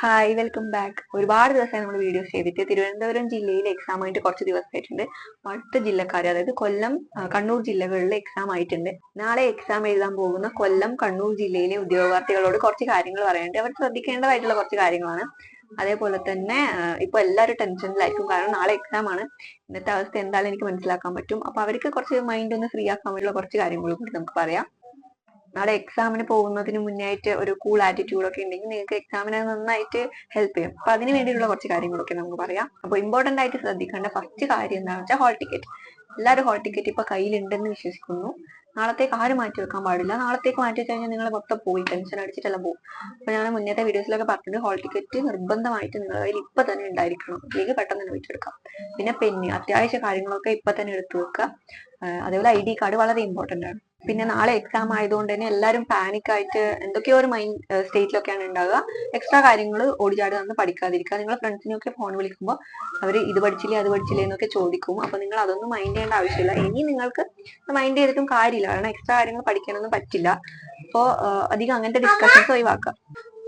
Hi welcome back ഒരുപാട് ദിവസമായി നമ്മൾ വീഡിയോസ് ചെയ്തിട്ട് തിരുവനന്തപുരം ജില്ലയിൽ എക്സാം ആയിട്ട് കുറച്ച് ദിവസമായിട്ടുണ്ട്. അടുത്ത ജില്ലക്കാർ അതായത് കൊല്ലം കണ്ണൂർ ജില്ലകളിൽ എക്സാം ആയിട്ടുണ്ട്. നാളെ എക്സാം എഴുതാൻ പോകുന്ന കൊല്ലം കണ്ണൂർ ജില്ലയിലെ ഉദ്യോഗാർത്ഥികളോട് കുറച്ച് കാര്യങ്ങൾ പറയാനുണ്ട്. അവർ ശ്രദ്ധിക്കേണ്ടതായിട്ടുള്ള കുറച്ച് കാര്യങ്ങളാണ്. അതേപോലെ തന്നെ ഇപ്പൊ എല്ലാവരും ടെൻഷനിലായിരിക്കും. കാരണം നാളെ എക്സാം ആണ്. ഇന്നത്തെ അവസ്ഥ എന്തായാലും എനിക്ക് മനസ്സിലാക്കാൻ പറ്റും. അപ്പൊ അവർക്ക് കുറച്ച് മൈൻഡ് ഒന്ന് ഫ്രീ ആക്കാൻ വേണ്ടിയുള്ള കുറച്ച് കാര്യങ്ങൾ കൂടി നമുക്ക് പറയാം. നാളെ എക്സാമിന് പോകുന്നതിന് മുന്നേ ആയിട്ട് ഒരു കൂൾ ആറ്റിറ്റ്യൂഡ് ഒക്കെ ഉണ്ടെങ്കിൽ നിങ്ങൾക്ക് എക്സാമിന് നന്നായിട്ട് ഹെൽപ്പ് ചെയ്യും. അപ്പൊ അതിന് വേണ്ടിയിട്ടുള്ള കുറച്ച് കാര്യങ്ങളൊക്കെ നമുക്ക് പറയാം. അപ്പൊ ഇമ്പോർട്ടന്റ് ആയിട്ട് ശ്രദ്ധിക്കേണ്ട ഫസ്റ്റ് കാര്യം എന്താണെന്ന് വെച്ചാൽ ഹോൾ ടിക്കറ്റ് എല്ലാവരും ഹോൾ ടിക്കറ്റ് ഇപ്പൊ കയ്യിലുണ്ടെന്ന് വിശ്വസിക്കുന്നു. നാളത്തേക്ക് ആരും മാറ്റി വെക്കാൻ പാടില്ല. നാളത്തേക്ക് മാറ്റി വെച്ച് കഴിഞ്ഞാൽ നിങ്ങൾ മൊത്തം പോയി ടെൻഷൻ അടിച്ചിട്ടെല്ലാം പോകും അപ്പൊ ഞാൻ മുന്നത്തെ വീഡിയോസിലൊക്കെ പറഞ്ഞിട്ടുണ്ട് ഹോൾ ടിക്കറ്റ് നിർബന്ധമായിട്ട് നിങ്ങളുടെ കയ്യിൽ ഇപ്പൊ തന്നെ ഉണ്ടായിരിക്കണം. അല്ലെങ്കിൽ പെട്ടെന്ന് തന്നെ വെച്ചെടുക്കാം പിന്നെ പെന്ന് അത്യാവശ്യ കാര്യങ്ങളൊക്കെ ഇപ്പൊ തന്നെ എടുത്തു വെക്കുക. അതേപോലെ ഐ ഡി കാർഡ് വളരെ ഇമ്പോർട്ടന്റ് ആണ്. പിന്നെ നാളെ എക്സാം ആയതുകൊണ്ട് തന്നെ എല്ലാവരും പാനിക് ആയിട്ട് എന്തൊക്കെയോ ഒരു മൈൻഡ് സ്റ്റേറ്റിലൊക്കെയാണ് ഉണ്ടാവുക. എക്സ്ട്രാ കാര്യങ്ങൾ ഓടിച്ചാടി വന്ന് പഠിക്കാതിരിക്കുക. നിങ്ങൾ ഫ്രണ്ട്സിനെയൊക്കെ ഫോൺ വിളിക്കുമ്പോൾ അവർ ഇത് പഠിച്ചില്ലേ അത് പഠിച്ചില്ലേ എന്നൊക്കെ ചോദിക്കും. അപ്പൊ നിങ്ങൾ അതൊന്നും മൈൻഡ് ചെയ്യേണ്ട ആവശ്യമില്ല. ഇനി നിങ്ങൾക്ക് മൈൻഡ് ചെയ്തിട്ടും കാര്യമില്ല. കാരണം എക്സ്ട്രാ കാര്യങ്ങൾ പഠിക്കാനൊന്നും പറ്റില്ല. അപ്പോൾ അധികം അങ്ങനത്തെ ഡിസ്കഷൻസ് ഒഴിവാക്കുക.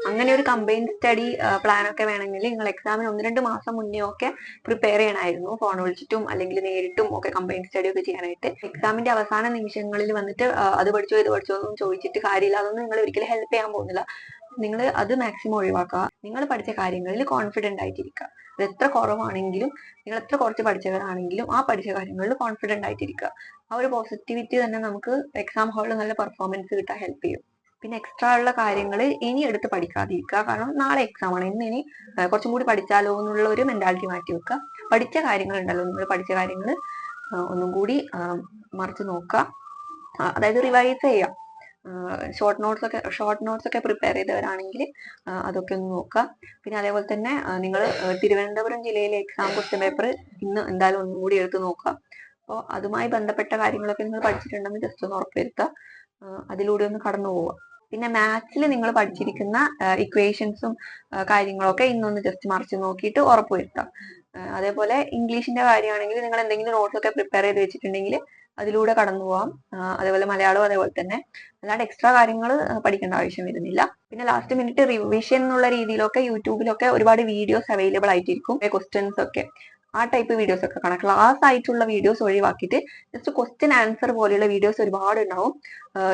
അങ്ങനെ ഒരു കമ്പൈൻഡ് സ്റ്റഡി പ്ലാൻ ഒക്കെ വേണമെങ്കിൽ നിങ്ങൾ എക്സാമിന് ഒന്ന് രണ്ട് മാസം മുന്നേ ഒക്കെ പ്രിപ്പയർ ചെയ്യണമായിരുന്നു. ഫോൺ വിളിച്ചിട്ടും അല്ലെങ്കിൽ നേരിട്ടും ഒക്കെ കമ്പൈൻഡ് സ്റ്റഡി ഒക്കെ ചെയ്യാനായിട്ട്. എക്സാമിന്റെ അവസാന നിമിഷങ്ങളിൽ വന്നിട്ട് അത് പഠിച്ചോ ഇത് പഠിച്ചോ എന്നും ചോദിച്ചിട്ട് കാര്യമില്ല. അതൊന്നും നിങ്ങൾ ഒരിക്കലും ഹെൽപ്പ് ചെയ്യാൻ പോകുന്നില്ല. നിങ്ങൾ അത് മാക്സിമം ഒഴിവാക്കുക. നിങ്ങൾ പഠിച്ച കാര്യങ്ങളിൽ കോൺഫിഡന്റ് ആയിട്ടിരിക്കുക. അത് എത്ര കുറവാണെങ്കിലും നിങ്ങൾ എത്ര കുറച്ച് പഠിച്ചവരാണെങ്കിലും ആ പഠിച്ച കാര്യങ്ങളിൽ കോൺഫിഡന്റ് ആയിട്ടിരിക്കുക. ആ ഒരു പോസിറ്റിവിറ്റി തന്നെ നമുക്ക് എക്സാം ഹാളിൽ നല്ല പെർഫോമൻസ് കിട്ടാൻ ഹെൽപ്പ് ചെയ്യും. പിന്നെ എക്സ്ട്രാ ഉള്ള കാര്യങ്ങൾ ഇനി എടുത്ത് പഠിക്കാതിരിക്കുക. കാരണം നാളെ എക്സാം ആണ്. ഇന്ന് ഇനി കുറച്ചും കൂടി പഠിച്ചാലോ എന്നുള്ള ഒരു മെന്റാലിറ്റി മാറ്റി വെക്കുക. പഠിച്ച കാര്യങ്ങൾ ഉണ്ടല്ലോ. നിങ്ങൾ പഠിച്ച കാര്യങ്ങൾ ഒന്നും കൂടി മറിച്ച് നോക്കുക. അതായത് റിവൈസ് ചെയ്യാം. ഷോർട്ട് നോട്ട്സ് ഒക്കെ ഷോർട്ട് നോട്ട്സ് ഒക്കെ പ്രിപ്പയർ ചെയ്തവരാണെങ്കിൽ അതൊക്കെ ഒന്ന് നോക്കുക. പിന്നെ അതേപോലെ തന്നെ നിങ്ങൾ തിരുവനന്തപുരം ജില്ലയിലെ എക്സാം ക്വസ്റ്റ്യൻ പേപ്പർ ഇന്ന് എന്തായാലും ഒന്നും കൂടി എടുത്ത് നോക്കുക. അപ്പോൾ അതുമായി ബന്ധപ്പെട്ട കാര്യങ്ങളൊക്കെ നിങ്ങൾ പഠിച്ചിട്ടുണ്ടെന്ന് ജസ്റ്റ് ഒന്ന് ഉറപ്പുവരുത്തുക. അതിലൂടെ ഒന്ന് കടന്നു പോവുക. പിന്നെ മാത്സിൽ നിങ്ങൾ പഠിച്ചിരിക്കുന്ന ഇക്വേഷൻസും കാര്യങ്ങളൊക്കെ ഇന്നൊന്ന് ജസ്റ്റ് മറിച്ച് നോക്കിയിട്ട് ഉറപ്പുവരുത്താം അതേപോലെ ഇംഗ്ലീഷിന്റെ കാര്യമാണെങ്കിൽ നിങ്ങൾ എന്തെങ്കിലും നോട്ട്സ് ഒക്കെ പ്രിപ്പയർ ചെയ്ത് വെച്ചിട്ടുണ്ടെങ്കിൽ അതിലൂടെ കടന്നു പോവാം. അതേപോലെ മലയാളവും അതേപോലെ തന്നെ. അല്ലാണ്ട് എക്സ്ട്രാ കാര്യങ്ങൾ പഠിക്കേണ്ട ആവശ്യം വരുന്നില്ല. പിന്നെ ലാസ്റ്റ് മിനിറ്റ് റിവിഷൻ എന്നുള്ള രീതിയിലൊക്കെ യൂട്യൂബിലൊക്കെ ഒരുപാട് വീഡിയോസ് അവൈലബിൾ ആയിട്ടിരിക്കും. ക്വസ്റ്റ്യൻസ് ഒക്കെ. ആ ടൈപ്പ് വീഡിയോസ് ഒക്കെ കാണാം. ക്ലാസ് ആയിട്ടുള്ള വീഡിയോസ് ഒഴിവാക്കിയിട്ട് ജസ്റ്റ് ക്വസ്റ്റ്യൻ ആൻസർ പോലെയുള്ള വീഡിയോസ് ഒരുപാട് ഉണ്ടാവും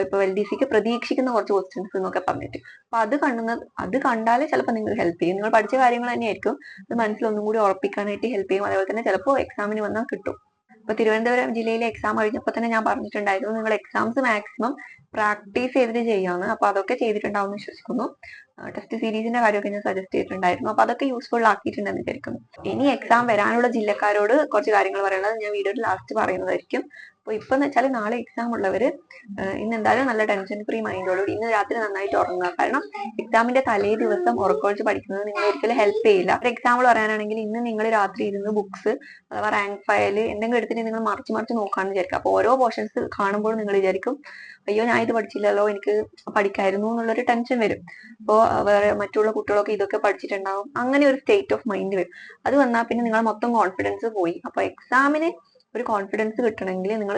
ഇപ്പൊ എൽ ഡി സിക്ക് പ്രതീക്ഷിക്കുന്ന കുറച്ച് ക്വസ്റ്റ്യൻസ് എന്നൊക്കെ പറഞ്ഞിട്ട്. അപ്പൊ അത് കണ്ടുന്ന അത് കണ്ടാലേ ചിലപ്പോൾ നിങ്ങൾ ഹെൽപ്പ് ചെയ്യും. നിങ്ങൾ പഠിച്ച കാര്യങ്ങൾ തന്നെയായിരിക്കും. അത് മനസ്സിൽ ഒന്നും കൂടി ഉറപ്പിക്കാനായിട്ട് ഹെൽപ്പ് ചെയ്യും. അതേപോലെ തന്നെ ചിലപ്പോൾ എക്സാമിന് വന്നാൽ കിട്ടും. ഇപ്പൊ തിരുവനന്തപുരം ജില്ലയിലെ എക്സാം കഴിഞ്ഞപ്പോൾ തന്നെ ഞാൻ പറഞ്ഞിട്ടുണ്ടായിരുന്നു. നിങ്ങൾ എക്സാംസ് മാക്സിമം പ്രാക്ടീസ് ചെയ്തിട്ട് ചെയ്യാന്ന്. അപ്പൊ അതൊക്കെ ചെയ്തിട്ടുണ്ടാവും വിശ്വസിക്കുന്നു. ടെസ്റ്റ് സീരീസിന്റെ കാര്യമൊക്കെ ഞാൻ സജസ്റ്റ് ചെയ്തിട്ടുണ്ടായിരുന്നു. അപ്പൊ അതൊക്കെ യൂസ്ഫുൾ ആക്കിയിട്ടുണ്ടെന്ന് വിചാരിക്കുന്നു. ഇനി എക്സാം വരാനുള്ള ജില്ലക്കാരോട് കുറച്ച് കാര്യങ്ങൾ പറയുന്നത് ഞാൻ വീഡിയോയിൽ ലാസ്റ്റ് പറയുന്നതായിരിക്കും. അപ്പൊ ഇപ്പൊ വെച്ചാൽ നാളെ എക്സാം ഉള്ളവര് ഇന്ന് എന്തായാലും നല്ല ടെൻഷൻ ഫ്രീ മൈൻഡോടുകൂടി ഇന്ന് രാത്രി നന്നായിട്ട് ഉറങ്ങുക. കാരണം എക്സാമിന്റെ തലേ ദിവസം ഉറക്കൊഴിച്ച് പഠിക്കുന്നത് നിങ്ങൾ ഒരിക്കലും ഹെൽപ്പ് ചെയ്യില്ല. ഒരു എക്സാമ്പിൾ പറയാനാണെങ്കിൽ ഇന്ന് നിങ്ങൾ രാത്രി ഇരുന്ന് ബുക്സ് അഥവാ റാങ്ക് ഫയൽ എന്തെങ്കിലും എടുത്തിട്ട് നിങ്ങൾ മറിച്ച് മറിച്ച് നോക്കാന്ന് വിചാരിക്കുക അപ്പൊ ഓരോ പോർഷൻസ് കാണുമ്പോൾ നിങ്ങൾ വിചാരിക്കും അയ്യോ ഞാൻ ഇത് പഠിച്ചില്ലല്ലോ എനിക്ക് പഠിക്കായിരുന്നു എന്നുള്ളൊരു ടെൻഷൻ വരും. അപ്പോൾ വേറെ മറ്റുള്ള കുട്ടികളൊക്കെ ഇതൊക്കെ പഠിച്ചിട്ടുണ്ടാവും. അങ്ങനെ ഒരു സ്റ്റേറ്റ് ഓഫ് മൈൻഡ് വരും. അത് വന്നാൽ പിന്നെ നിങ്ങൾ മൊത്തം കോൺഫിഡൻസ് പോയി. അപ്പൊ എക്സാമിന് ഒരു കോൺഫിഡൻസ് കിട്ടണമെങ്കിൽ നിങ്ങൾ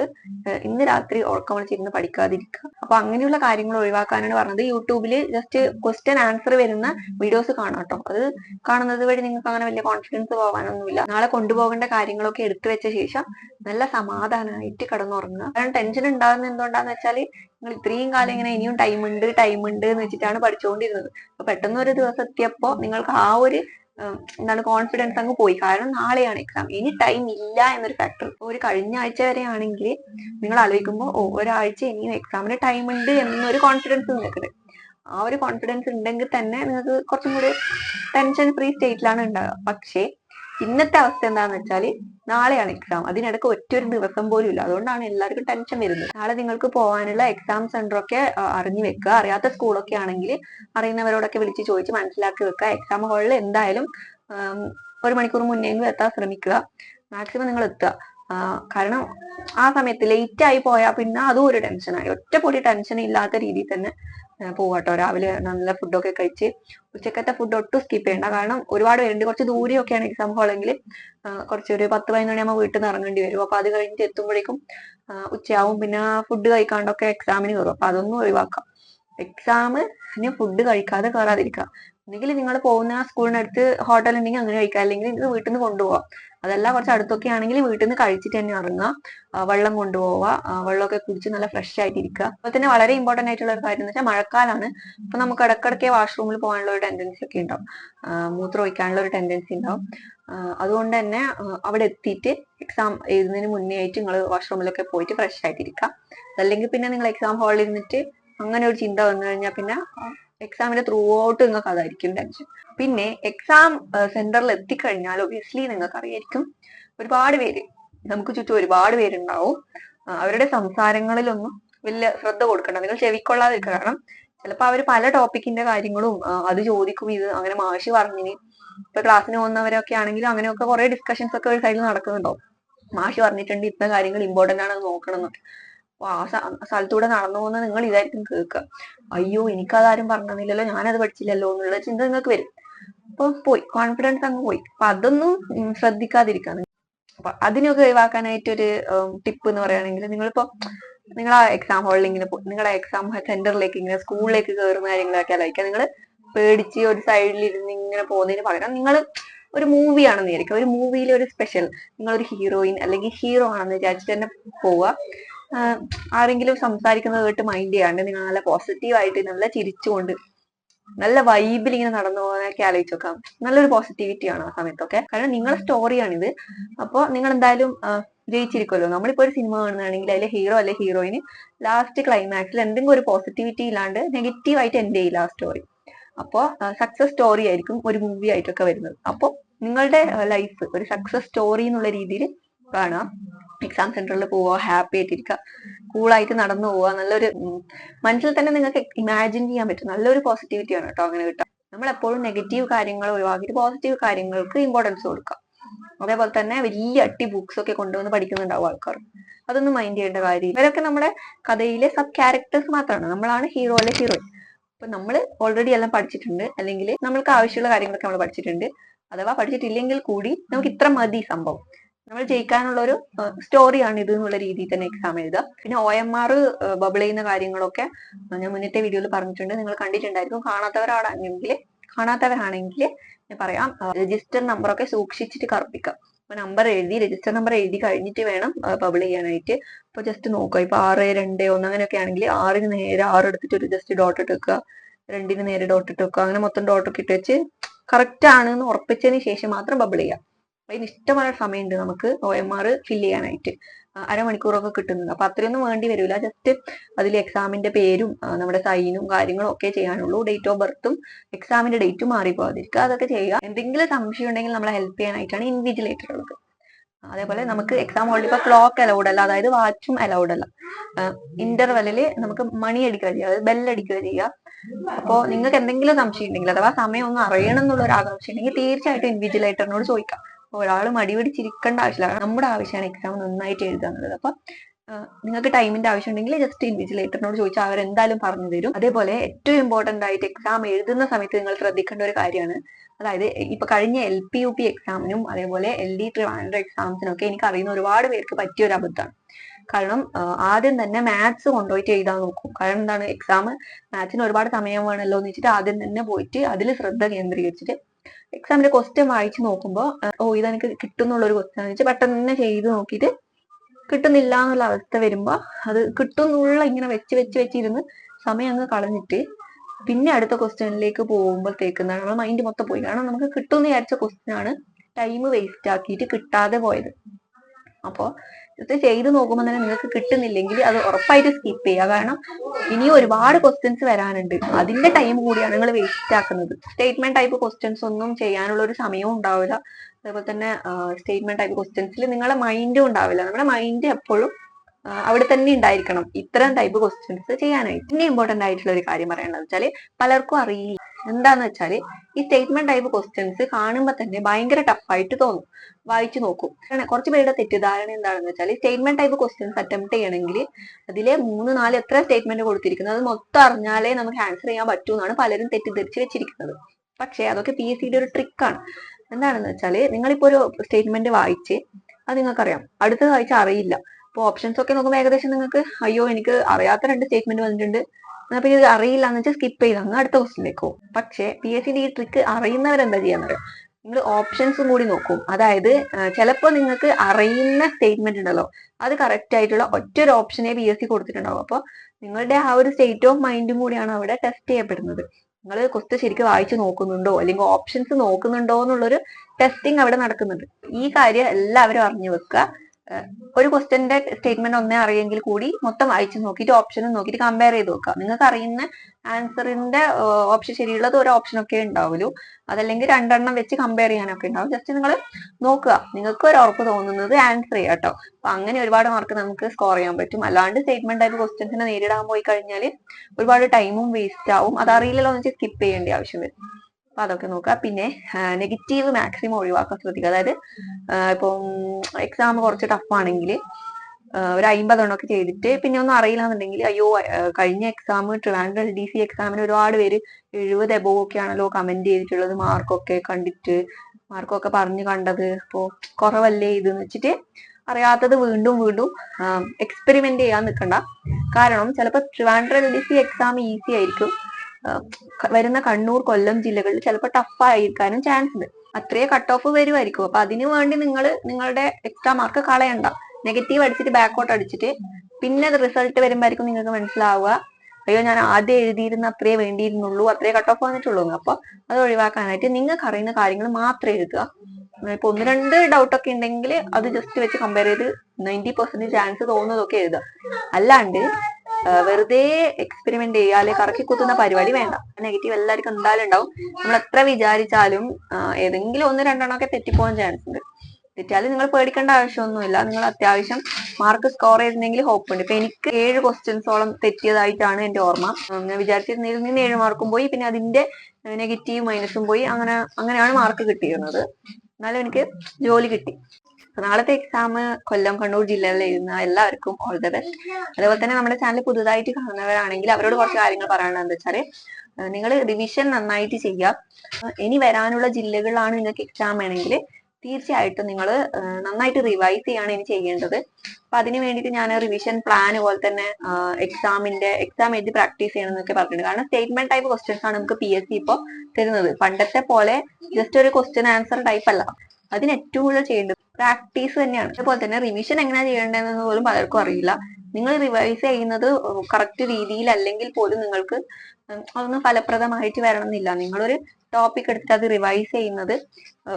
ഇന്ന് രാത്രി ഉറക്കം വിളിച്ചിരുന്ന് പഠിക്കാതിരിക്കുക. അപ്പൊ അങ്ങനെയുള്ള കാര്യങ്ങൾ ഒഴിവാക്കാനാണ് പറഞ്ഞത്. യൂട്യൂബിൽ ജസ്റ്റ് ക്വസ്റ്റ്യൻ ആൻസർ വരുന്ന വീഡിയോസ് കാണാം കേട്ടോ. അത് കാണുന്നത് വഴി നിങ്ങൾക്ക് അങ്ങനെ വലിയ കോൺഫിഡൻസ് പോകാനൊന്നുമില്ല നാളെ കൊണ്ടുപോകേണ്ട കാര്യങ്ങളൊക്കെ എടുത്തു വെച്ച ശേഷം നല്ല സമാധാനമായിട്ട് കിടന്നുറങ്ങുക. കാരണം ടെൻഷൻ ഉണ്ടാകുന്ന എന്തുകൊണ്ടാന്ന് വെച്ചാൽ നിങ്ങൾ ഇത്രയും കാലം ഇങ്ങനെ ഇനിയും ടൈം ഉണ്ട് ടൈം ഉണ്ട് എന്ന് വെച്ചിട്ടാണ് പഠിച്ചുകൊണ്ടിരുന്നത് അപ്പൊ പെട്ടെന്ന് ഒരു ദിവസം എത്തിയപ്പോ നിങ്ങൾക്ക് ആ ഒരു എന്താണ് കോൺഫിഡൻസ് അങ്ങ് പോയി. കാരണം നാളെയാണ് എക്സാം ഇനി ടൈം ഇല്ല എന്നൊരു ഫാക്ടർ ഒരു കഴിഞ്ഞ ആഴ്ച വരെ ആണെങ്കിൽ നിങ്ങൾ ആലോചിക്കുമ്പോൾ ഓ ഒരാഴ്ച ഇനിയും എക്സാമിന് ടൈം ഉണ്ട് എന്നൊരു കോൺഫിഡൻസ് നിങ്ങൾക്ക് ആ ഒരു കോൺഫിഡൻസ് ഉണ്ടെങ്കിൽ തന്നെ നിങ്ങൾക്ക് കുറച്ചും കൂടി ടെൻഷൻ ഫ്രീ സ്റ്റേറ്റിലാണ് ഉണ്ടാവുക. പക്ഷേ ഇന്നത്തെ അവസ്ഥ എന്താന്ന് വെച്ചാൽ നാളെയാണ് എക്സാം അതിനിടയ്ക്ക് ഒറ്റൊരു ദിവസം പോലും ഇല്ല. അതുകൊണ്ടാണ് എല്ലാവർക്കും ടെൻഷൻ വരുന്നത്. നാളെ നിങ്ങൾക്ക് പോകാനുള്ള എക്സാം സെന്റർ ഒക്കെ അറിഞ്ഞു വെക്കുക. അറിയാത്ത സ്കൂളൊക്കെ ആണെങ്കിൽ അറിയുന്നവരോടൊക്കെ വിളിച്ച് ചോദിച്ച് മനസ്സിലാക്കി വെക്കുക. എക്സാം ഹാളിൽ എന്തായാലും ഒരു മണിക്കൂർ മുന്നെങ്കിലും എത്താൻ ശ്രമിക്കുക. മാക്സിമം നിങ്ങൾ എത്തുക. കാരണം ആ സമയത്ത് ലേറ്റ് ആയി പോയാൽ പിന്നെ അതും ഒരു ടെൻഷനായി ഒറ്റപ്പൊടി ടെൻഷൻ ഇല്ലാത്ത രീതിയിൽ തന്നെ പോവാട്ടോ. രാവിലെ നല്ല ഫുഡൊക്കെ കഴിച്ച് ഉച്ചക്കത്തെ ഫുഡ് ഒട്ടും സ്കിപ്പ് ചെയ്യണ്ട. കാരണം ഒരുപാട് പേരുണ്ട്. കുറച്ച് ദൂരെയൊക്കെയാണ് എക്സാം ഹോളെങ്കിൽ കുറച്ച് ഒരു പത്ത് പതിനൊന്ന് മണിയാകുമ്പോൾ വീട്ടിൽ നിന്ന് ഇറങ്ങേണ്ടി വരും. അപ്പൊ അത് കഴിഞ്ഞിട്ട് എത്തുമ്പോഴേക്കും ഉച്ചയാവും. പിന്നെ ഫുഡ് കഴിക്കാണ്ടൊക്കെ എക്സാമിന് കയറും അപ്പൊ അതൊന്നും ഒഴിവാക്കാം. എക്സാമിന് ഫുഡ് കഴിക്കാതെ കയറാതിരിക്കുക ഒന്നുകിൽ നിങ്ങൾ പോകുന്ന സ്കൂളിനടുത്ത് ഹോട്ടൽ ഉണ്ടെങ്കിൽ അങ്ങനെ കഴിക്കാം. അല്ലെങ്കിൽ നിങ്ങൾക്ക് വീട്ടിൽ നിന്ന് കൊണ്ടുപോകാം അതെല്ലാം കുറച്ച് അടുത്തൊക്കെ ആണെങ്കിൽ വീട്ടിൽ നിന്ന് കഴിച്ചിട്ട് തന്നെ ഇറങ്ങുക. വെള്ളം കൊണ്ടുപോവുക. വെള്ളമൊക്കെ കുടിച്ച് നല്ല ഫ്രഷ് ആയിട്ടിരിക്കുക. അതുപോലെ തന്നെ വളരെ ഇമ്പോർട്ടന്റ് ആയിട്ടുള്ള ഒരു കാര്യം എന്ന് വെച്ചാൽ മഴക്കാലാണ്. അപ്പൊ നമുക്ക് ഇടക്കിടയ്ക്ക് വാഷ്റൂമിൽ പോകാനുള്ള ഒരു ടെൻഡൻസി ഒക്കെ ഉണ്ടാവും. മൂത്രം ഒഴിക്കാനുള്ള ഒരു ടെൻഡൻസി ഉണ്ടാവും. അതുകൊണ്ട് തന്നെ അവിടെ എത്തിയിട്ട് എക്സാം എഴുതുന്നതിന് മുന്നേ ആയിട്ട് നിങ്ങൾ വാഷ്റൂമിലൊക്കെ പോയിട്ട് ഫ്രഷ് ആയിട്ടിരിക്കുക. അതല്ലെങ്കിൽ പിന്നെ നിങ്ങൾ എക്സാം ഹാളിൽ ഇരുന്നിട്ട് അങ്ങനെ ഒരു ചിന്ത വന്നു കഴിഞ്ഞാൽ പിന്നെ എക്സാമിന്റെ ത്രൂ ഔട്ട് നിങ്ങൾക്ക് അതായിരിക്കും ടെൻഷൻ പിന്നെ എക്സാം സെന്ററിൽ എത്തിക്കഴിഞ്ഞാൽ ഒബിയസ്ലി നിങ്ങൾക്ക് അറിയായിരിക്കും ഒരുപാട് പേര് നമുക്ക് ചുറ്റും ഒരുപാട് പേരുണ്ടാവും. അവരുടെ സംസാരങ്ങളിലൊന്നും വലിയ ശ്രദ്ധ കൊടുക്കണ്ട. നിങ്ങൾ ചെവിക്കൊള്ളാതിരിക്കുക. കാരണം ചിലപ്പോൾ അവർ പല ടോപ്പിക്കിന്റെ കാര്യങ്ങളും അത് ചോദിക്കും ഇത് അങ്ങനെ മാഷി പറഞ്ഞിന്. ഇപ്പൊ ക്ലാസ്സിന് പോകുന്നവരൊക്കെ ആണെങ്കിലും അങ്ങനെയൊക്കെ കുറെ ഡിസ്കഷൻസ് ഒക്കെ ഒരു സൈഡിൽ നടക്കുന്നുണ്ടാവും. മാഷി പറഞ്ഞിട്ടുണ്ട് ഇത്ര കാര്യങ്ങൾ ഇമ്പോർട്ടന്റ് ആണ് നോക്കണം എന്നൊക്കെ ആ സ്ഥലത്തൂടെ നടന്നു പോകുന്ന നിങ്ങൾ ഇതായിരിക്കും കേൾക്കുക. അയ്യോ എനിക്കതാരും പറഞ്ഞില്ലല്ലോ ഞാനത് പഠിച്ചില്ലല്ലോ എന്നുള്ള ചിന്ത നിങ്ങൾക്ക് വരും. അപ്പൊ പോയി കോൺഫിഡൻസ് അങ്ങ് പോയി. അപ്പൊ അതൊന്നും ശ്രദ്ധിക്കാതിരിക്കുക. അപ്പൊ അതിനൊക്കെ ഒഴിവാക്കാനായിട്ട് ഒരു ടിപ്പ് എന്ന് പറയുകയാണെങ്കിൽ നിങ്ങളിപ്പോ നിങ്ങൾ എക്സാം ഹാളിൽ ഇങ്ങനെ നിങ്ങളുടെ എക്സാം സെന്ററിലേക്ക് ഇങ്ങനെ സ്കൂളിലേക്ക് കയറുന്ന കാര്യങ്ങളൊക്കെ ആലോചിക്കുക നിങ്ങൾ പേടിച്ച് ഒരു സൈഡിൽ ഇരുന്ന് ഇങ്ങനെ പോകുന്നതിന് പകരം നിങ്ങൾ ഒരു മൂവിയാണെന്ന് വിചാരിക്കുക. ഒരു മൂവിയിലെ ഒരു സ്പെഷ്യൽ നിങ്ങളൊരു ഹീറോയിൻ അല്ലെങ്കിൽ ഹീറോ ആണെന്ന് വിചാരിച്ചിട്ട് തന്നെ പോവുക. ആരെങ്കിലും സംസാരിക്കുന്നത് കേട്ട് മൈൻഡ് ചെയ്യാണ്ട് നിങ്ങൾ നല്ല പോസിറ്റീവായിട്ട് നല്ല ചിരിച്ചുകൊണ്ട് നല്ല വൈബിൽ ഇങ്ങനെ നടന്നു പോകാനൊക്കെ ആലോചിച്ച് നോക്കാം നല്ലൊരു പോസിറ്റിവിറ്റി ആണ് ആ സമയത്തൊക്കെ. കാരണം നിങ്ങളുടെ സ്റ്റോറിയാണിത് അപ്പോൾ നിങ്ങൾ എന്തായാലും ജയിച്ചിരിക്കുമല്ലോ നമ്മളിപ്പോ ഒരു സിനിമ കാണുന്നതാണെങ്കിൽ അതിലെ ഹീറോ അല്ലെ ഹീറോയിന് ലാസ്റ്റ് ക്ലൈമാക്സിൽ എന്തെങ്കിലും ഒരു പോസിറ്റിവിറ്റി ഇല്ലാണ്ട് നെഗറ്റീവ് ആയിട്ട് എൻഡ് ചെയ്യില്ല ആ സ്റ്റോറി അപ്പോ സക്സസ് സ്റ്റോറി ആയിരിക്കും ഒരു മൂവി ആയിട്ടൊക്കെ വരുന്നത്. അപ്പോൾ നിങ്ങളുടെ ലൈഫ് ഒരു സക്സസ് സ്റ്റോറി എന്നുള്ള രീതിയിൽ കാണുക എക്സാം സെന്ററിൽ പോവുക ഹാപ്പി ആയിട്ടിരിക്കുക കൂളായിട്ട് നടന്നു പോവുക നല്ലൊരു മനസ്സിൽ തന്നെ നിങ്ങൾക്ക് ഇമാജിൻ ചെയ്യാൻ പറ്റും. നല്ലൊരു പോസിറ്റിവിറ്റി ആണ് കേട്ടോ അങ്ങനെ കിട്ടുക നമ്മൾ എപ്പോഴും നെഗറ്റീവ് കാര്യങ്ങൾ ഒഴിവാക്കിയിട്ട് പോസിറ്റീവ് കാര്യങ്ങൾക്ക് ഇമ്പോർട്ടൻസ് കൊടുക്കുക അതേപോലെ തന്നെ വലിയ അട്ടി ബുക്സ് ഒക്കെ കൊണ്ടുവന്ന് പഠിക്കുന്നുണ്ടാവും ആൾക്കാർ. അതൊന്നും മൈൻഡ് ചെയ്യേണ്ട കാര്യം ഇവരൊക്കെ നമ്മുടെ കഥയിലെ സബ് ക്യാരക്ടേഴ്സ് മാത്രമാണ് നമ്മളാണ് ഹീറോ അല്ലെ ഹീറോയിൻ അപ്പൊ നമ്മൾ ഓൾറെഡി എല്ലാം പഠിച്ചിട്ടുണ്ട്. അല്ലെങ്കിൽ നമ്മൾക്ക് ആവശ്യമുള്ള കാര്യങ്ങളൊക്കെ നമ്മൾ പഠിച്ചിട്ടുണ്ട്. അഥവാ പഠിച്ചിട്ടില്ലെങ്കിൽ കൂടി നമുക്ക് ഇത്ര മതി സംഭവം. നമ്മൾ ജയിക്കാനുള്ള ഒരു സ്റ്റോറിയാണ് ഇത് എന്നുള്ള രീതിയിൽ തന്നെ എക്സാം എഴുതുക. പിന്നെ ഒ എം ആർ ബബിൾ ചെയ്യുന്ന കാര്യങ്ങളൊക്കെ ഞാൻ മുന്നത്തെ വീഡിയോയിൽ പറഞ്ഞിട്ടുണ്ട്. നിങ്ങൾ കണ്ടിട്ടുണ്ടായിരിക്കും. കാണാത്തവരാണെങ്കിൽ കാണാത്തവരാണെങ്കിൽ ഞാൻ പറയാം രജിസ്റ്റർ നമ്പറൊക്കെ സൂക്ഷിച്ചിട്ട് കറുപ്പിക്കാം അപ്പൊ നമ്പർ എഴുതി രജിസ്റ്റർ നമ്പർ എഴുതി കഴിഞ്ഞിട്ട് വേണം ബബിൾ ചെയ്യാനായിട്ട്. ഇപ്പൊ ജസ്റ്റ് നോക്കുക. ഇപ്പൊ ആറ് രണ്ട് ഒന്ന് അങ്ങനെയൊക്കെ ആണെങ്കിൽ ആറിന് നേരെ ആറ് എടുത്തിട്ട് ഒരു ജസ്റ്റ് ഡോട്ട് ഇട്ട് വെക്കുക. രണ്ടിന് നേരെ ഡോട്ട് ഇട്ട് വെക്കുക. അങ്ങനെ മൊത്തം ഡോട്ട് ഒക്കെ ഇട്ട് വെച്ച് കറക്റ്റ് ആണ് എന്ന് ഉറപ്പിച്ചതിന് ശേഷം മാത്രം ബബിൾ ചെയ്യുക. അപ്പൊ ഇതിന് ഇഷ്ടമായ സമയമുണ്ട് നമുക്ക് ഒ എം ആർ ഫില്ല് ചെയ്യാനായിട്ട്. അരമണിക്കൂറൊക്കെ കിട്ടുന്നുണ്ട്. അപ്പൊ അത്രയൊന്നും വേണ്ടി വരില്ല. ജസ്റ്റ് അതിൽ എക്സാമിന്റെ പേരും നമ്മുടെ സൈനും കാര്യങ്ങളും ഒക്കെ ചെയ്യാനുള്ളൂ. ഡേറ്റ് ഓഫ് ബർത്തും എക്സാമിന്റെ ഡേറ്റും മാറിപ്പോകാതിരിക്കുക. അതൊക്കെ ചെയ്യുക. എന്തെങ്കിലും സംശയം ഉണ്ടെങ്കിൽ നമ്മളെ ഹെൽപ്പ് ചെയ്യാനായിട്ടാണ് ഇൻവിജിലേറ്റർ ഉള്ളത്. അതേപോലെ നമുക്ക് എക്സാം ഹോളിൽ ഇപ്പൊ ക്ലോക്ക് അലൗഡ് അല്ല. അതായത് വാച്ചും അലൗഡ് അല്ല. ഇന്റർവെല്ലിൽ നമുക്ക് മണി അടിക്കുക ചെയ്യുക അതായത് ബെല്ലടിക്കുക ചെയ്യുക അപ്പോ നിങ്ങൾക്ക് എന്തെങ്കിലും സംശയം ഉണ്ടെങ്കിൽ അഥവാ സമയം ഒന്ന് അറിയണം എന്നുള്ള ഒരു ആകാംക്ഷ ഉണ്ടെങ്കിൽ തീർച്ചയായിട്ടും ഇൻവിജിലേറ്ററിനോട് ചോദിക്കാം. ഒരാൾ മടി പിടിച്ചിരിക്കേണ്ട ആവശ്യമില്ല. നമ്മുടെ ആവശ്യമാണ് എക്സാം നന്നായിട്ട് എഴുതുക എന്നുള്ളത്. അപ്പൊ നിങ്ങൾക്ക് ടൈമിന്റെ ആവശ്യം ഉണ്ടെങ്കിൽ ജസ്റ്റ് ഇൻവിജിലേറ്ററിനോട് ചോദിച്ചാൽ അവരെന്തായാലും പറഞ്ഞു തരും. അതേപോലെ ഏറ്റവും ഇമ്പോർട്ടന്റ് ആയിട്ട് എക്സാം എഴുതുന്ന സമയത്ത് നിങ്ങൾ ശ്രദ്ധിക്കേണ്ട ഒരു കാര്യമാണ്. അതായത് ഇപ്പൊ കഴിഞ്ഞ എൽ പി യു പി എക്സാമിനും അതേപോലെ എൽ ഡി ട്രിവാൻഡ്ര എക്സാംസിനും ഒക്കെ എനിക്ക് അറിയുന്ന ഒരുപാട് പേർക്ക് പറ്റിയ ഒരു അബദ്ധമാണ്. കാരണം ആദ്യം തന്നെ മാത്സ് കൊണ്ടുപോയിട്ട് എഴുതാൻ നോക്കും. കാരണം എന്താണ് എക്സാം മാത്സിന് ഒരുപാട് സമയം വേണമല്ലോ എന്ന് വെച്ചിട്ട് ആദ്യം തന്നെ പോയിട്ട് അതിൽ ശ്രദ്ധ കേന്ദ്രീകരിച്ചിട്ട് എക്സാമിന്റെ ക്വസ്റ്റ്യൻ വായിച്ചു നോക്കുമ്പോൾ ഓ ഇതെനിക്ക് കിട്ടുന്നുള്ള ഒരു ക്വസ്റ്റ്യൻ വെച്ചാൽ പെട്ടെന്ന് തന്നെ ചെയ്ത് നോക്കിയിട്ട് കിട്ടുന്നില്ല എന്നുള്ള അവസ്ഥ വരുമ്പോൾ അത് കിട്ടുന്നുള്ള ഇങ്ങനെ വെച്ച് വെച്ച് വെച്ചിരുന്ന് സമയം അങ്ങ് കളഞ്ഞിട്ട് പിന്നെ അടുത്ത ക്വസ്റ്റ്യനിലേക്ക് പോകുമ്പോഴത്തേക്ക് നമ്മുടെ മൈൻഡ് മൊത്തം പോയി. കാരണം നമുക്ക് കിട്ടുമെന്ന് വിചാരിച്ച ക്വസ്റ്റ്യൻ ആണ് ടൈം വേസ്റ്റ് ആക്കിയിട്ട് കിട്ടാതെ പോയത്. അപ്പോ ഇത് ചെയ്ത് നോക്കുമ്പോൾ തന്നെ നിങ്ങൾക്ക് കിട്ടുന്നില്ലെങ്കിൽ അത് ഉറപ്പായിട്ട് സ്കിപ്പ് ചെയ്യുക കാരണം ഇനിയും ഒരുപാട് ക്വസ്റ്റ്യൻസ് വരാനുണ്ട്. അതിന്റെ ടൈം കൂടിയാണ് നിങ്ങൾ വേസ്റ്റ് ആക്കുന്നത്. സ്റ്റേറ്റ്മെന്റ് ടൈപ്പ് ക്വസ്റ്റ്യൻസ് ഒന്നും ചെയ്യാനുള്ള ഒരു സമയവും ഉണ്ടാവില്ല. അതേപോലെ തന്നെ സ്റ്റേറ്റ്മെന്റ് ടൈപ്പ് ക്വസ്റ്റ്യൻസിൽ നിങ്ങളുടെ മൈൻഡും ഉണ്ടാവില്ല. നമ്മുടെ മൈൻഡ് എപ്പോഴും അവിടെ തന്നെ ഉണ്ടായിരിക്കണം. ഇത്തരം ടൈപ്പ് ക്വസ്റ്റ്യൻസ് ചെയ്യാനായിട്ട്. പിന്നെ ഇമ്പോർട്ടന്റ് ആയിട്ടുള്ള ഒരു കാര്യം പറയേണ്ടത് വെച്ചാൽ പലർക്കും അറിയില്ല. എന്താന്ന് വെച്ചാൽ ഈ സ്റ്റേറ്റ്മെന്റ് ടൈപ്പ് ക്വസ്റ്റ്യൻസ് കാണുമ്പോൾ തന്നെ ഭയങ്കര ടഫായിട്ട് തോന്നും. വായിച്ചു നോക്കും. കുറച്ച് പേരുടെ തെറ്റിദ്ധാരണ എന്താണെന്ന് വെച്ചാൽ സ്റ്റേറ്റ്മെന്റ് ടൈപ്പ് ക്വസ്റ്റ്യൻസ് അറ്റംപ്റ്റ് ചെയ്യണമെങ്കിൽ അതിലെ മൂന്ന് നാല് എത്ര സ്റ്റേറ്റ്മെന്റ് കൊടുത്തിരിക്കുന്നത് അത് മൊത്തം അറിഞ്ഞാലേ നമുക്ക് ആൻസർ ചെയ്യാൻ പറ്റൂ എന്നാണ് പലരും തെറ്റിദ്ധരിച്ച് വെച്ചിരിക്കുന്നത്. പക്ഷേ അതൊക്കെ പി എസ് സിയുടെ ഒരു ട്രിക്കാണ് എന്താണെന്ന് വെച്ചാൽ നിങ്ങളിപ്പോ ഒരു സ്റ്റേറ്റ്മെന്റ് വായിച്ച് അത് നിങ്ങൾക്കറിയാം. അടുത്തത് വായിച്ച അറിയില്ല. അപ്പോൾ ഓപ്ഷൻസ് ഒക്കെ നോക്കുമ്പോൾ ഏകദേശം നിങ്ങൾക്ക് അയ്യോ എനിക്ക് അറിയാത്ത രണ്ട് സ്റ്റേറ്റ്മെന്റ് വന്നിട്ടുണ്ട്. എന്നാ പിന്നെ ഇത് അറിയില്ല എന്ന് വെച്ചാൽ സ്കിപ്പ് ചെയ്ത്. അങ്ങ് അടുത്ത ക്വസ്റ്റിലേക്ക് പോകും. പക്ഷേ പി എസ് സിന്റെ ഈ ട്രിക്ക് അറിയുന്നവരെന്താ ചെയ്യാന്നറിയോ നിങ്ങൾ ഓപ്ഷൻസും കൂടി നോക്കും. അതായത് ചിലപ്പോൾ നിങ്ങൾക്ക് അറിയുന്ന സ്റ്റേറ്റ്മെന്റ് ഉണ്ടല്ലോ. അത് കറക്റ്റ് ആയിട്ടുള്ള ഒറ്റ ഒരു ഓപ്ഷനെ പി എസ് സി കൊടുത്തിട്ടുണ്ടാവും. അപ്പോൾ നിങ്ങളുടെ ആ ഒരു സ്റ്റേറ്റ് ഓഫ് മൈൻഡും കൂടിയാണ് അവിടെ ടെസ്റ്റ് ചെയ്യപ്പെടുന്നത്. നിങ്ങൾ ക്വസ്റ്റ് ശരിക്കും വായിച്ചു നോക്കുന്നുണ്ടോ? അല്ലെങ്കിൽ ഓപ്ഷൻസ് നോക്കുന്നുണ്ടോ എന്നുള്ളൊരു ടെസ്റ്റിംഗ് അവിടെ നടക്കുന്നുണ്ട്. ഈ കാര്യം എല്ലാവരും അറിഞ്ഞു വെക്കുക. ഒരു ക്വസ്റ്റ്യന്റെ സ്റ്റേറ്റ്മെന്റ് ഒന്നേ അറിയെങ്കിൽ കൂടി മൊത്തം വായിച്ചു നോക്കിയിട്ട് ഓപ്ഷനും നോക്കിയിട്ട് കമ്പയർ ചെയ്ത് നോക്കുക നിങ്ങൾക്ക് അറിയുന്ന ആൻസറിന്റെ ഓപ്ഷൻ ശരിയുള്ളത് ഒരു ഓപ്ഷൻ ഒക്കെ ഉണ്ടാവുള്ളൂ അതല്ലെങ്കിൽ രണ്ടെണ്ണം വെച്ച് കമ്പയർ ചെയ്യാനൊക്കെ ഉണ്ടാവും. ജസ്റ്റ് നിങ്ങൾ നോക്കുക. നിങ്ങൾക്ക് ഒരു ഉറപ്പ് തോന്നുന്നത് ആൻസർ ചെയ്യാം കേട്ടോ. അപ്പൊ അങ്ങനെ ഒരുപാട് മാർക്ക് നമുക്ക് സ്കോർ ചെയ്യാൻ പറ്റും. അല്ലാണ്ട് സ്റ്റേറ്റ്മെന്റ് ടൈപ്പ് ക്വസ്റ്റ്യൻസിനെ നേരിടാൻ പോയി കഴിഞ്ഞാൽ ഒരുപാട് ടൈമും വേസ്റ്റ് ആവും. അത് അറിയില്ലല്ലോ എന്ന് വെച്ചാൽ സ്കിപ്പ് ചെയ്യേണ്ട ആവശ്യം വരും. അപ്പൊ അതൊക്കെ നോക്കുക. പിന്നെ നെഗറ്റീവ് മാക്സിമം ഒഴിവാക്കാൻ ശ്രദ്ധിക്കുക. അതായത് ഇപ്പം എക്സാം കുറച്ച് ടഫ് ആണെങ്കിൽ ഒരു അമ്പതെണ്ണമൊക്കെ ചെയ്തിട്ട് പിന്നെ ഒന്നും അറിയില്ല എന്നുണ്ടെങ്കിൽ അയ്യോ കഴിഞ്ഞ exam Trivandrum L D C എക്സാമിന് ഒരുപാട് പേര് എഴുപത് എബോവ് ഒക്കെ ആണല്ലോ കമന്റ് ചെയ്തിട്ടുള്ളത്. മാർക്കൊക്കെ കണ്ടിട്ട് മാർക്കൊക്കെ പറഞ്ഞു കണ്ടത്. അപ്പോ കുറവല്ലേ ഇത് എന്ന് വെച്ചിട്ട് അറിയാത്തത് വീണ്ടും വീണ്ടും എക്സ്പെരിമെന്റ് ചെയ്യാൻ നിൽക്കണ്ട. കാരണം ചിലപ്പോൾ Trivandrum L D C exam easy ആയിരിക്കും. വരുന്ന കണ്ണൂർ കൊല്ലം ജില്ലകളിൽ ചിലപ്പോൾ ടഫ് ആയിരിക്കാനും ചാൻസ് ഉണ്ട്. അത്രേ കട്ട് ഓഫ് വരുമായിരിക്കും അപ്പൊ അതിനു വേണ്ടി നിങ്ങൾ നിങ്ങളുടെ എക്സ്ട്രാ മാർക്ക് കളയണ്ട. നെഗറ്റീവ് അടിച്ചിട്ട് ബാക്കോട്ട് അടിച്ചിട്ട് പിന്നെ റിസൾട്ട് വരുമ്പോഴായിരിക്കും നിങ്ങൾക്ക് മനസ്സിലാവുക. അയ്യോ ഞാൻ ആദ്യം എഴുതിയിരുന്ന അത്രേ വേണ്ടിയിരുന്നുള്ളൂ. അത്രേ കട്ട് ഓഫ് വന്നിട്ടുള്ളൂ. അപ്പൊ അത് ഒഴിവാക്കാനായിട്ട് നിങ്ങൾക്ക് അറിയുന്ന കാര്യങ്ങൾ മാത്രം എഴുതുക. ഇപ്പൊ ഒന്ന് രണ്ട് ഡൗട്ട് ഒക്കെ ഉണ്ടെങ്കിൽ അത് ജസ്റ്റ് വെച്ച് കമ്പയർ ചെയ്ത് നയന്റി പെർസെന്റ് ചാൻസ് തോന്നുന്നതൊക്കെ എഴുതുക. അല്ലാണ്ട് വെറുതെ എക്സ്പെരിമെന്റ് ചെയ്യുക അല്ലെങ്കിൽ കറക്കി കുത്തുന്ന പരിപാടി വേണ്ട. നെഗറ്റീവ് എല്ലാവർക്കും എന്തായാലും ഉണ്ടാവും. നമ്മൾ എത്ര വിചാരിച്ചാലും ഏതെങ്കിലും ഒന്ന് രണ്ടെണ്ണം ഒക്കെ തെറ്റിപ്പോകാൻ ചാൻസ് ഉണ്ട്. തെറ്റിയാലും നിങ്ങൾ പേടിക്കേണ്ട ആവശ്യമൊന്നുമില്ല. നിങ്ങൾ അത്യാവശ്യം മാർക്ക് സ്കോർ ചെയ്തിരുന്നെങ്കിൽ ഹോപ്പ് ഉണ്ട്. ഇപ്പൊ എനിക്ക് ഏഴ് ക്വസ്റ്റ്യൻസോളം തെറ്റിയതായിട്ടാണ് എന്റെ ഓർമ്മ. ഞാൻ വിചാരിച്ചിരുന്നതിൽ നിന്ന് ഏഴ് മാർക്കും പോയി. പിന്നെ അതിന്റെ നെഗറ്റീവ് മൈനസും പോയി. അങ്ങനെ അങ്ങനെയാണ് മാർക്ക് കിട്ടിയിരുന്നത്. എന്നാലും എനിക്ക് ജോലി കിട്ടി. നാളത്തെ എക്സാം കൊല്ലം കണ്ണൂർ ജില്ലകളിൽ എഴുതുന്ന എല്ലാവർക്കും ഓൾ ദ ബെസ്റ്റ് അതുപോലെ തന്നെ നമ്മുടെ ചാനൽ പുതുതായിട്ട് കാണുന്നവരാണെങ്കിൽ അവരോട് കുറച്ച് കാര്യങ്ങൾ പറയാനുള്ളത് എന്താ നിങ്ങൾ റിവിഷൻ നന്നായിട്ട് ചെയ്യുക. ഇനി വരാനുള്ള ജില്ലകളിലാണ് നിങ്ങൾക്ക് എക്സാം ആണെങ്കിൽ തീർച്ചയായിട്ടും നിങ്ങൾ നന്നായിട്ട് റിവൈസ് ചെയ്യാണ് ഇനി ചെയ്യേണ്ടത്. അപ്പൊ അതിന് വേണ്ടിയിട്ട് ഞാൻ റിവിഷൻ പ്ലാൻ പോലെ തന്നെ എക്സാമിന്റെ എക്സാം എഴുതി പ്രാക്ടീസ് ചെയ്യണം എന്നൊക്കെ പറഞ്ഞിട്ടുണ്ട്. കാരണം സ്റ്റേറ്റ്മെന്റ് ടൈപ്പ് ക്വസ്റ്റ്യൻസ് ആണ് നമുക്ക് പി എസ് സി ഇപ്പോൾ തരുന്നത്. പണ്ടത്തെ പോലെ ജസ്റ്റ് ഒരു ക്വസ്റ്റ്യൻ ആൻസർ ടൈപ്പ് അല്ല. അതിന് ഏറ്റവും കൂടുതൽ ചെയ്യേണ്ടത് പ്രാക്ടീസ് തന്നെയാണ്. അതുപോലെ തന്നെ റിവിഷൻ എങ്ങനെയാണ് ചെയ്യേണ്ടതെന്ന് പോലും പലർക്കും അറിയില്ല. നിങ്ങൾ റിവൈസ് ചെയ്യുന്നത് കറക്റ്റ് രീതിയിൽ അല്ലെങ്കിൽ പോലും നിങ്ങൾക്ക് അതൊന്നും ഫലപ്രദമായിട്ട് വരണം എന്നില്ല നിങ്ങളൊരു ടോപ്പിക് എടുത്തിട്ട് അത് റിവൈസ് ചെയ്യുന്നത്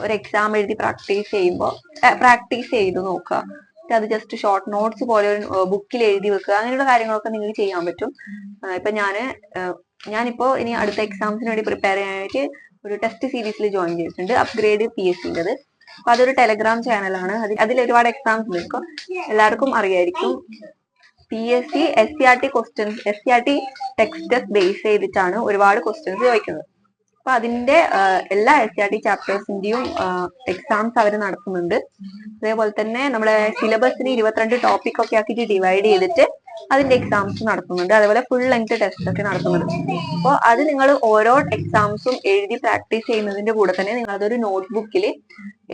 ഒരു എക്സാം എഴുതി പ്രാക്ടീസ് ചെയ്യുമ്പോൾ പ്രാക്ടീസ് ചെയ്ത് നോക്കുക. അത് ജസ്റ്റ് ഷോർട്ട് നോട്ട്സ് പോലെ ഒരു ബുക്കിൽ എഴുതി വെക്കുക. അങ്ങനെയുള്ള കാര്യങ്ങളൊക്കെ നിങ്ങൾക്ക് ചെയ്യാൻ പറ്റും. ഇപ്പൊ ഞാൻ ഞാനിപ്പോ ഇനി അടുത്ത എക്സാംസിന് വേണ്ടി പ്രിപ്പയർ ചെയ്യാനായിട്ട് ഒരു ടെസ്റ്റ് സീരീസിൽ ജോയിൻ ചെയ്തിട്ടുണ്ട്. അപ്ഗ്രേഡ് പി എസ് സിന്റെത് അപ്പൊ അതൊരു ടെലഗ്രാം ചാനലാണ് അതിൽ ഒരുപാട് എക്സാംസ് നിൽക്കും. എല്ലാവർക്കും അറിയായിരിക്കും. P S C S C R T questions S C R T texts base ചെയ്തിട്ടാണ് ഒരുപാട് ക്വസ്റ്റ്യൻസ് ചോദിക്കുന്നത്. അപ്പൊ അതിന്റെ എല്ലാ എസ് സി ആർ ടി ചാപ്റ്റേഴ്സിന്റെയും എക്സാംസ് അവർ നടത്തുന്നുണ്ട്. അതേപോലെ തന്നെ നമ്മുടെ സിലബസിന് ഇരുപത്തിരണ്ട് ടോപ്പിക് ഒക്കെ ആക്കിയിട്ട് ഡിവൈഡ് ചെയ്തിട്ട് അതിന്റെ എക്സാംസ് നടത്തുന്നുണ്ട് അതേപോലെ ഫുൾ ലെങ്ത് ടെസ്റ്റ് ഒക്കെ നടത്തുന്നുണ്ട് അപ്പോൾ അത് നിങ്ങൾ ഓരോ എക്സാംസും എഴുതി പ്രാക്ടീസ് ചെയ്യുന്നതിന്റെ കൂടെ തന്നെ നിങ്ങൾ അതൊരു നോട്ട്ബുക്കിൽ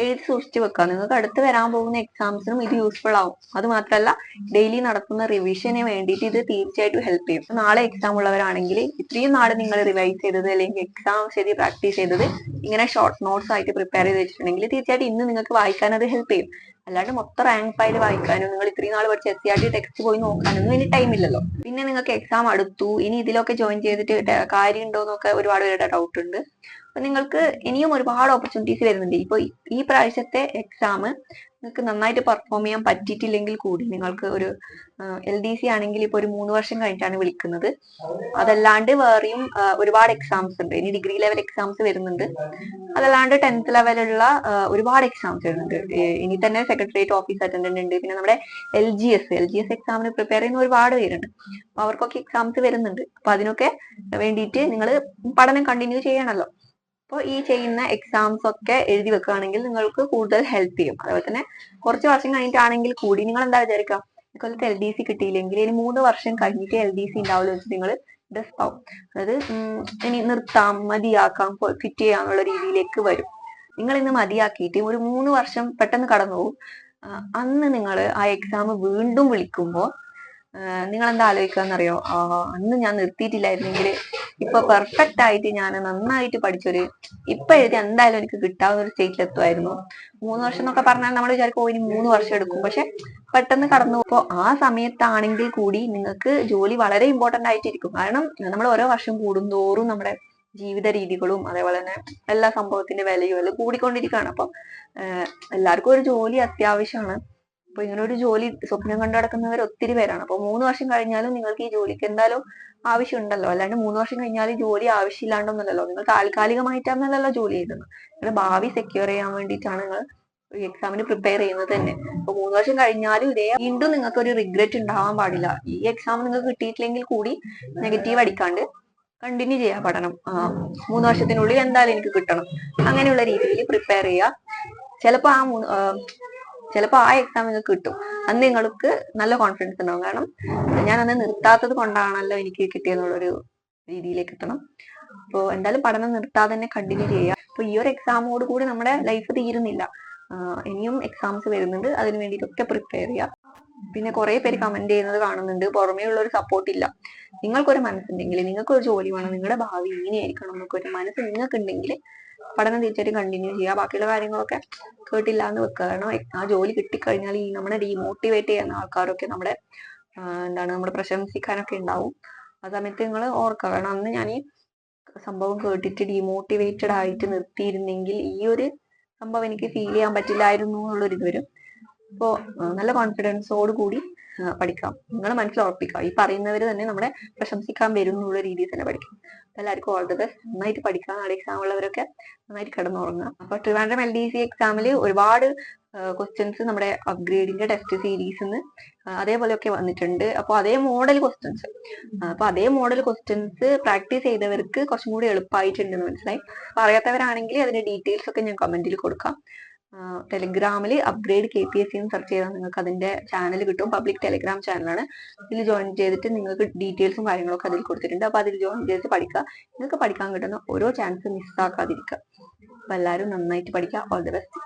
എഴുതി സൂക്ഷിച്ചു വെക്കുക നിങ്ങൾക്ക് അടുത്ത് വരാൻ പോകുന്ന എക്സാംസിനും ഇത് യൂസ്ഫുൾ ആവും. അത് മാത്രമല്ല ഡെയിലി നടത്തുന്ന റിവിഷന് വേണ്ടിയിട്ട് ഇത് തീർച്ചയായിട്ടും ഹെൽപ്പ് ചെയ്യും. നാളെ എക്സാം ഉള്ളവരാണെങ്കിൽ ഇത്രയും നാൾ നിങ്ങൾ റിവൈസ് ചെയ്തത് അല്ലെങ്കിൽ എക്സാം ശരി പ്രാക്ടീസ് ചെയ്തത് ഇങ്ങനെ ഷോർട്ട് നോട്ട്സ് ആയിട്ട് പ്രിപ്പയർ ചെയ്ത് വെച്ചിട്ടുണ്ടെങ്കിൽ തീർച്ചയായിട്ടും ഇന്ന് നിങ്ങൾക്ക് വായിക്കാൻ അത് ഹെൽപ്പ് ചെയ്യും. അല്ലാണ്ട് മൊത്തം റാങ്ക് ഫയൽ വായിക്കാനും നിങ്ങൾ ഇത്രയും നാൾ പഠിച്ച S C R T text പോയി നോക്കാനൊന്നും ഇനി ടൈം ഇല്ലല്ലോ. പിന്നെ നിങ്ങൾക്ക് എക്സാം അടുത്തു. ഇനി ഇതിലൊക്കെ ജോയിൻ ചെയ്തിട്ട് കാര്യമുണ്ടോ എന്നൊക്കെ ഒരുപാട് പേരുടെ ഡൗട്ട് ഉണ്ട്. അപ്പൊ നിങ്ങൾക്ക് ഇനിയും ഒരുപാട് ഓപ്പർച്യൂണിറ്റീസ് വരുന്നുണ്ട്. ഇപ്പൊ ഈ- പ്രാവശ്യത്തെ എക്സാം നിങ്ങൾക്ക് നന്നായിട്ട് പെർഫോം ചെയ്യാൻ പറ്റിയിട്ടില്ലെങ്കിൽ കൂടി നിങ്ങൾക്ക് ഒരു എൽ ഡി സി ആണെങ്കിൽ ഇപ്പൊ ഒരു മൂന്ന് വർഷം കഴിഞ്ഞിട്ടാണ് വിളിക്കുന്നത്. അതല്ലാണ്ട് വേറെയും ഒരുപാട് എക്സാംസ് ഉണ്ട്. ഇനി ഡിഗ്രി ലെവൽ എക്സാംസ് വരുന്നുണ്ട്. അതല്ലാണ്ട് ടെൻത്ത് ലെവലുള്ള ഒരുപാട് എക്സാംസ് വരുന്നുണ്ട്. ഇനി തന്നെ സെക്രട്ടേറിയറ്റ് ഓഫീസ് അറ്റൻഡന്റ് ഉണ്ട്. പിന്നെ നമ്മുടെ L G S L G S എക്സാമിന് പ്രിപ്പയർ ചെയ്യുന്ന ഒരുപാട് പേരുണ്ട്. അവർക്കൊക്കെ എക്സാംസ് വരുന്നുണ്ട്. അപ്പൊ അതിനൊക്കെ വേണ്ടിയിട്ട് നിങ്ങൾ പഠനം കണ്ടിന്യൂ ചെയ്യണമല്ലോ അപ്പോൾ ഈ ചെയ്യുന്ന എക്സാംസ് ഒക്കെ എഴുതി വെക്കുകയാണെങ്കിൽ നിങ്ങൾക്ക് കൂടുതൽ ഹെൽപ്പ് ചെയ്യും. അതുപോലെ തന്നെ കുറച്ച് വർഷം കഴിഞ്ഞിട്ടാണെങ്കിൽ കൂടി നിങ്ങൾ എന്താ വിചാരിക്കുക? ഇക്കൊല്ലത്തെ എൽ ഡി സി കിട്ടിയില്ലെങ്കിൽ ഇനി മൂന്ന് വർഷം കഴിഞ്ഞിട്ട് എൽ ഡി സി ഉണ്ടാവുമല്ലോ വെച്ച് നിങ്ങൾ ഡെസ്പ് അതായത് ഇനി നിർത്താം മതിയാക്കാം ഫിറ്റ് ചെയ്യാന്നുള്ള രീതിയിലേക്ക് വരും. നിങ്ങൾ ഇന്ന് മതിയാക്കിയിട്ട് ഒരു മൂന്ന് വർഷം പെട്ടെന്ന് കടന്നു പോകും. അന്ന് നിങ്ങൾ ആ എക്സാം വീണ്ടും വിളിക്കുമ്പോൾ നിങ്ങൾ എന്താ ആലോചിക്കാന്നറിയോ? അന്ന് ഞാൻ നിർത്തിയിട്ടില്ലായിരുന്നെങ്കിൽ ഇപ്പൊ പെർഫെക്റ്റ് ആയിട്ട് ഞാൻ നന്നായിട്ട് പഠിച്ചൊരു ഇപ്പൊ എഴുതി എന്തായാലും എനിക്ക് കിട്ടാവുന്ന ഒരു സ്റ്റേറ്റിൽ എത്തുമായിരുന്നു മൂന്ന് വർഷം എന്നൊക്കെ പറഞ്ഞാൽ നമ്മൾ വിചാരിക്കും "ഓ, ഇനി മൂന്ന് വർഷം എടുക്കും. പക്ഷെ പെട്ടെന്ന് കടന്നു അപ്പോ ആ സമയത്താണെങ്കിൽ കൂടി നിങ്ങൾക്ക് ജോലി വളരെ ഇമ്പോർട്ടന്റ് ആയിട്ടിരിക്കും. കാരണം നമ്മൾ ഓരോ വർഷം കൂടുന്തോറും നമ്മുടെ ജീവിത രീതികളും അതേപോലെ തന്നെ എല്ലാ സംഭവത്തിന്റെ വിലയും എല്ലാം കൂടിക്കൊണ്ടിരിക്കുകയാണ്. അപ്പം എല്ലാവർക്കും ഒരു ജോലി അത്യാവശ്യമാണ്. അപ്പൊ ഇങ്ങനെ ഒരു ജോലി സ്വപ്നം കണ്ടു നടക്കുന്നവർ ഒത്തിരി പേരാണ്. അപ്പൊ മൂന്ന് വർഷം കഴിഞ്ഞാലും നിങ്ങൾക്ക് ഈ ജോലിക്ക് എന്തായാലും ആവശ്യമുണ്ടല്ലോ. അല്ലാണ്ട് മൂന്ന് വർഷം കഴിഞ്ഞാൽ ജോലി ആവശ്യമില്ലാണ്ടൊന്നുമല്ലല്ലോ. നിങ്ങൾ താൽക്കാലികമായിട്ടാണെന്നല്ലോ ജോലി ചെയ്യുന്നത്. നിങ്ങളുടെ ഭാവി സെക്യൂർ ചെയ്യാൻ വേണ്ടിയിട്ടാണ് നിങ്ങൾ എക്സാമിന് പ്രിപ്പയർ ചെയ്യുന്നത് തന്നെ. അപ്പൊ മൂന്ന് വർഷം കഴിഞ്ഞാലും ഇതേ വീണ്ടും നിങ്ങൾക്ക് ഒരു റിഗ്രറ്റ് ഉണ്ടാവാൻ പാടില്ല. ഈ എക്സാം നിങ്ങൾക്ക് കിട്ടിയിട്ടില്ലെങ്കിൽ കൂടി നെഗറ്റീവ് അടിക്കാണ്ട് കണ്ടിന്യൂ ചെയ്യാ പഠനം മൂന്ന് വർഷത്തിനുള്ളിൽ എന്തായാലും എനിക്ക് കിട്ടണം. അങ്ങനെയുള്ള രീതിയിൽ പ്രിപ്പയർ ചെയ്യുക. ചിലപ്പോൾ ആ, ചിലപ്പോൾ ആ എക്സാം നിങ്ങൾക്ക് കിട്ടും. അന്ന് നിങ്ങൾക്ക് നല്ല കോൺഫിഡൻസ് ഉണ്ടാവും. കാരണം ഞാൻ അന്ന് നിർത്താത്തത് കൊണ്ടാണല്ലോ എനിക്ക് കിട്ടിയെന്നുള്ളൊരു രീതിയിലേക്ക് എത്തണം. അപ്പോൾ എന്തായാലും പഠനം നിർത്താതെ തന്നെ കണ്ടിന്യൂ ചെയ്യുക അപ്പോൾ ഈ ഒരു എക്സാമോട് കൂടി നമ്മുടെ ലൈഫ് തീരുന്നില്ല. ഇനിയും എക്സാംസ് വരുന്നുണ്ട്. അതിന് വേണ്ടിയിട്ടൊക്കെ പ്രിപ്പയർ ചെയ്യുക പിന്നെ കുറെ പേര് കമന്റ് ചെയ്യുന്നത് കാണുന്നുണ്ട്. പുറമേ ഉള്ള ഒരു സപ്പോർട്ട് ഇല്ല. നിങ്ങൾക്കൊരു മനസ്സുണ്ടെങ്കിൽ നിങ്ങൾക്ക് ഒരു ജോലി വേണം നിങ്ങളുടെ ഭാവി ഇങ്ങനെയായിരിക്കണം എന്നൊക്കെ ഒരു മനസ്സ് നിങ്ങൾക്ക് ഉണ്ടെങ്കിൽ പഠനം തീർച്ചയായിട്ടും കണ്ടിന്യൂ ചെയ്യുക. ബാക്കിയുള്ള കാര്യങ്ങളൊക്കെ കേട്ടില്ല എന്ന് വെക്കുക. കാരണം ആ ജോലി കിട്ടിക്കഴിഞ്ഞാൽ ഈ നമ്മളെ ഡീമോട്ടിവേറ്റ് ചെയ്യുന്ന ആൾക്കാരൊക്കെ നമ്മുടെ എന്താണ് നമ്മൾ പ്രശംസിക്കാനൊക്കെ ഉണ്ടാവും. ആ സമയത്ത് നിങ്ങൾ ഓർക്കുക. കാരണം അന്ന് ഞാൻ ഈ സംഭവം കേട്ടിട്ട് ഡീമോട്ടിവേറ്റഡ് ആയിട്ട് നിർത്തിയിരുന്നെങ്കിൽ ഈ ഒരു സംഭവം എനിക്ക് ഫീൽ ചെയ്യാൻ പറ്റില്ലായിരുന്നു എന്നുള്ളൊരു ഇത് വരും അപ്പോൾ നല്ല കോൺഫിഡൻസോട് കൂടി പഠിക്കാം. നിങ്ങൾ മനസ്സിൽ ഉറപ്പിക്കുക ഈ പറയുന്നവർ തന്നെ നമ്മളെ പ്രശംസിക്കാൻ വരും എന്നുള്ള രീതിയിൽ തന്നെ പഠിക്കാം. എല്ലാവർക്കും ഓൾ ദ ബെസ്റ്റ് നന്നായിട്ട് പഠിക്കാം നാളെ എക്സാം ഉള്ളവരൊക്കെ നന്നായിട്ട് കിടന്നുറങ്ങുക. അപ്പൊ ട്രിവാൻഡ്രം എൽ ഡി സി എക്സാമിൽ ഒരുപാട് ക്വസ്റ്റ്യൻസ് നമ്മുടെ അപ്ഗ്രേഡിന്റെ ടെസ്റ്റ് സീരീസിന്ന് അതേപോലെയൊക്കെ വന്നിട്ടുണ്ട്. അപ്പോൾ അതേ മോഡൽ ക്വസ്റ്റ്യൻസ് അപ്പൊ അതേ മോഡൽ ക്വസ്റ്റ്യൻസ് പ്രാക്ടീസ് ചെയ്തവർക്ക് കുറച്ചും കൂടി എളുപ്പമായിട്ടുണ്ടെന്ന് മനസ്സിലായി. അറിയാത്തവരാണെങ്കിൽ അതിന്റെ ഡീറ്റെയിൽസ് ഒക്കെ ഞാൻ കമന്റിൽ കൊടുക്കാം. ടെലിഗ്രാമിൽ upgrade K P S C എന്ന് സെർച്ച് ചെയ്താൽ നിങ്ങൾക്ക് അതിന്റെ ചാനൽ കിട്ടും. പബ്ലിക് ടെലിഗ്രാം ചാനലാണ് ഇതിൽ ജോയിൻ ചെയ്തിട്ട് നിങ്ങൾക്ക് ഡീറ്റെയിൽസും കാര്യങ്ങളൊക്കെ അതിൽ കൊടുത്തിട്ടുണ്ട്. അപ്പൊ അതിൽ ജോയിൻ ചെയ്തിട്ട് പഠിക്കുക നിങ്ങൾക്ക് പഠിക്കാൻ കിട്ടുന്ന ഓരോ ചാൻസ് മിസ്സാക്കാതിരിക്കുക അപ്പൊ എല്ലാവരും നന്നായിട്ട് പഠിക്കുക ഓൾ ദി ബെസ്റ്റ്